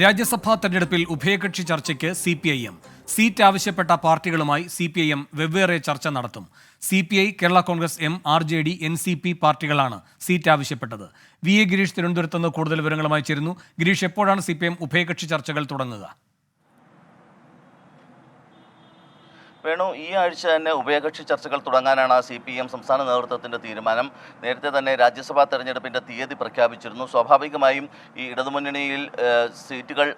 രാജ്യസഭാ തെരഞ്ഞെടുപ്പിൽ ഉഭയകക്ഷി ചർച്ചയ്ക്ക് C P I M. Seat ആവശ്യപ്പെട്ട പാർട്ടികളുമായി സി പി ഐ എം വെവ്വേറെ ചർച്ച നടത്തും. C P I Kerala Congress M R J D N C P പാർട്ടികളാണ് seat ആവശ്യപ്പെട്ടത്. വി എ ഗിരീഷ് തിരുവനന്തപുരത്ത് നിന്ന് കൂടുതൽ വിവരങ്ങളുമായി ചേരുന്നു. ഗിരീഷ് എപ്പോഴാണ് സി പി എം ഉഭയകക്ഷി ചർച്ചകൾ തുടങ്ങുക? വേണു ഈ ആഴ്ച തന്നെ ഉഭയകക്ഷി ചർച്ചകൾ തുടങ്ങാനാണ് സി പി എം സംസ്ഥാന നേതൃത്വത്തിന്റെ തീരുമാനം. നേരത്തെ തന്നെ രാജ്യസഭാ തെരഞ്ഞെടുപ്പിന്റെ തീയതി പ്രഖ്യാപിച്ചിരുന്നു. സ്വാഭാവികമായും ഈ ഇടതുമുന്നണിയിൽ സീറ്റുകൾ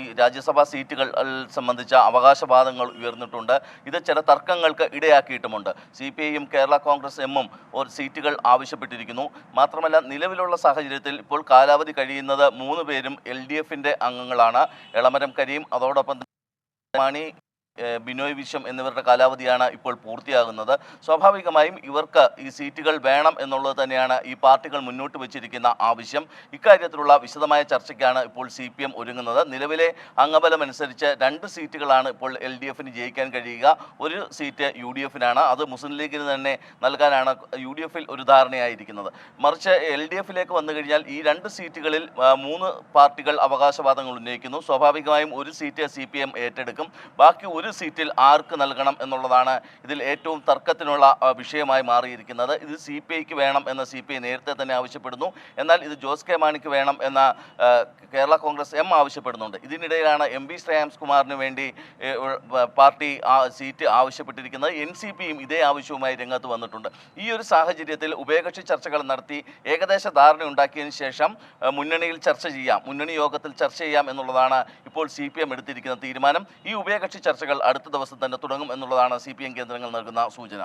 ഈ രാജ്യസഭാ സീറ്റുകൾ സംബന്ധിച്ച അവകാശവാദങ്ങൾ ഉയർന്നിട്ടുണ്ട്. ഇത് ചില തർക്കങ്ങൾക്ക് ഇടയാക്കിയിട്ടുമുണ്ട്. സി പി ഐയും കേരള കോൺഗ്രസ് എമ്മും ഒരു സീറ്റുകൾ ആവശ്യപ്പെട്ടിരിക്കുന്നു. മാത്രമല്ല നിലവിലുള്ള സാഹചര്യത്തിൽ ഇപ്പോൾ കാലാവധി കഴിയുന്നത് മൂന്ന് പേരും എൽ ഡി എഫിന്റെ അംഗങ്ങളാണ്. എളമരം കരീം അതോടൊപ്പം മാണി ബിനോയ് വിശ്വം എന്നിവരുടെ കാലാവധിയാണ് ഇപ്പോൾ പൂർത്തിയാകുന്നത്. സ്വാഭാവികമായും ഇവർക്ക് ഈ സീറ്റുകൾ വേണം എന്നുള്ളത് തന്നെയാണ് ഈ പാർട്ടികൾ മുന്നോട്ട് വെച്ചിരിക്കുന്ന ആവശ്യം. ഇക്കാര്യത്തിലുള്ള വിശദമായ ചർച്ചയ്ക്കാണ് ഇപ്പോൾ സി പി എം ഒരുങ്ങുന്നത്. നിലവിലെ അംഗബലം അനുസരിച്ച് രണ്ട് സീറ്റുകളാണ് ഇപ്പോൾ എൽ ഡി എഫിന് ജയിക്കാൻ കഴിയുക. ഒരു സീറ്റ് യു ഡി എഫിനാണ്. അത് മുസ്ലിം ലീഗിന് തന്നെ നൽകാനാണ് യു ഡി എഫിൽ ഒരു ധാരണയായിരിക്കുന്നത്. മറിച്ച് എൽ ഡി എഫിലേക്ക് വന്നു കഴിഞ്ഞാൽ ഈ രണ്ട് സീറ്റുകളിൽ മൂന്ന് പാർട്ടികൾ അവകാശവാദങ്ങൾ ഉന്നയിക്കുന്നു. സ്വാഭാവികമായും ഒരു സീറ്റ് സി ഏറ്റെടുക്കും. ബാക്കി ഒരു സീറ്റിൽ ആർക്ക് നൽകണം എന്നുള്ളതാണ് ഇതിൽ ഏറ്റവും തർക്കത്തിനുള്ള വിഷയമായി മാറിയിരിക്കുന്നത്. ഇത് സി പി ഐക്ക് വേണം എന്ന സി പി ഐ നേരത്തെ തന്നെ ആവശ്യപ്പെടുന്നു. എന്നാൽ ഇത് ജോസ് കെ മാണിക്ക് വേണം എന്ന കേരള കോൺഗ്രസ് എം ആവശ്യപ്പെടുന്നുണ്ട്. ഇതിനിടയിലാണ് എം ബി ശ്രേയാംസ് കുമാറിന് വേണ്ടി പാർട്ടി സീറ്റ് ആവശ്യപ്പെട്ടിരിക്കുന്നത്. എൻ സി പിയും ഇതേ ആവശ്യവുമായി രംഗത്ത് വന്നിട്ടുണ്ട്. ഈ ഒരു സാഹചര്യത്തിൽ ഉഭയകക്ഷി ചർച്ചകൾ നടത്തി ഏകദേശ ധാരണ ഉണ്ടാക്കിയതിന് ശേഷം മുന്നണിയിൽ ചർച്ച ചെയ്യാം. മുന്നണി യോഗത്തിൽ ചർച്ച ചെയ്യാം എന്നുള്ളതാണ് ഇപ്പോൾ സി എടുത്തിരിക്കുന്ന തീരുമാനം. ഈ ഉഭയകക്ഷി ചർച്ചകൾ അടുത്ത ദിവസം തന്നെ തുടങ്ങും എന്നുള്ളതാണ് സി പി എം കേന്ദ്രങ്ങൾ നൽകുന്ന സൂചന.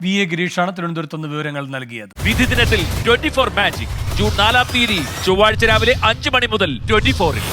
വി എ ഗിരീഷാണ് തിരുവനന്തപുരത്ത് നിന്ന് വിവരങ്ങൾ നൽകിയത്. വിധി ദിനത്തിൽ ട്വന്റി ഫോർ മാജിക് ജൂൺ നാലാം തീയതി ചൊവ്വാഴ്ച രാവിലെ അഞ്ച് മണി മുതൽ ട്വന്റി ഫോറിൽ